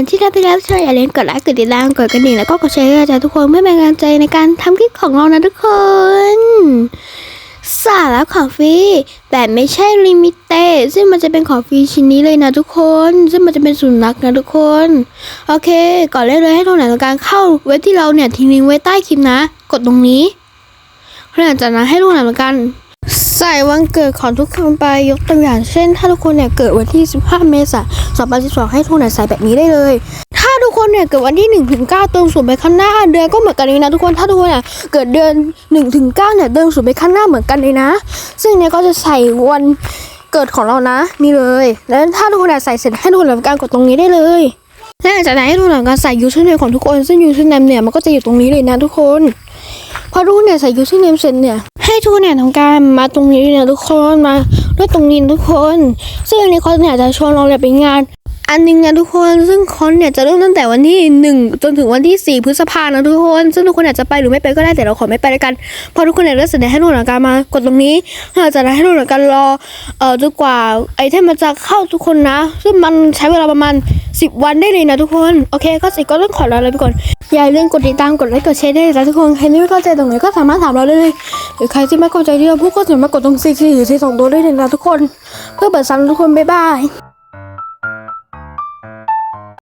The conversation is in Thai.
อนที่จะไปแล้วช่วยอย่าลืมกดไลค์กดติดตามกดกระดิ่งแล้วก็กดแชร์ให้อาจารย์ทุกคนเพื่อเป็นกำลังใจในการทำคลิปของเรานะทุกคน สาระของฟรีแต่ไม่ใช่ลิมิเต็ดซึ่งมันจะเป็นของฟรีชิ้นนี้เลยนะทุกคน ซึ่งมันจะเป็นสุนัขนะทุกคน โอเค ก่อนเล่นเลยให้ทุกคนการเข้าเว็บที่เราเนี่ยทิ้งลิงก์ไว้ใต้คลิปนะ กดตรงนี้หลังจากนั้นให้ทุกคนกัน ใส่วันเกิดของทุกคนไปยกตัวอย่างเช่น ถ้าทุกคนเนี่ยเกิดวันที่ 15 เมษายน 2012 ให้ทุกคนใส่แบบนี้ได้เลย ถ้าทุกคนเนี่ยเกิดวันที่ 1 ถึง 9 เติมศูนย์ไปข้างหน้า เดือนก็เหมือนกันเลยนะทุกคน ถ้าทุกคนเนี่ยเกิดเดือน 1 ถึง 9 เนี่ยเติมศูนย์ไปข้างหน้าเหมือนกันเลยนะ ซึ่งเนี่ยก็จะใส่วันเกิดของเรานะนี่เลย แล้วถ้าทุกคนเนี่ยใส่เสร็จให้ทุกคนทำการกดตรงนี้ได้เลยและหลังจากนั้นให้ทุกคนทำการใส่ยูทูบเนมของทุกคน ซึ่งยูทูบเนมเนี่ยมันก็จะอยู่ตรงนี้เลยนะทุกคน พอทุกคนเนี่ยใส่ยูทูบเนมเสร็จเนี่ย ให้ทุกคนเนี่ยทำการมาตรงนี้เนี่ยทุกคนมาด้วยตรงนี้ทุกคน ซึ่งอันนี้เขาเนี่ยจะชวนเราเนี่ยไปงาน อันหนึงนะทุกคนซึ่งคอนเนี่ยจะเริ่มตั้งแต่วันที่หนึ่งจนถึงวันที่สี่พฤษภานะทุกคน ซึ่งทุกคนอยากจะไปหรือไม่ไปก็ได้แต่เราขอไม่ไปแล้วกันเพอทุกคนเนี่ยเลือกเสนอให้ทุกคนทำการมากดตรงนี้หลังจากนั้นให้ทุกคนทำการรอเอ่อจนกว่าไอเทมมันจะเข้าทุกคนนะ ซึ่งมันใช้เวลาประมาณ 10 วันได้เลยนะทุกคนโอเค ก็สิก็ต้องขอลาเลยไปก่อนอย่าลืมกดติดตามกดไลค์กดแชร์ได้วยนะทุกคนใครที่ไม่เข้าใจตรงไหนก็สามารถถามเราได้เลยหรือใครที่ไม่เข้าใจที่เราพูดก็สามารถกดตรงซีซีหรือซีสองตัวได้เลยนะทุกคน เพื่อเปิดซันทุกคนบ๊ายบาย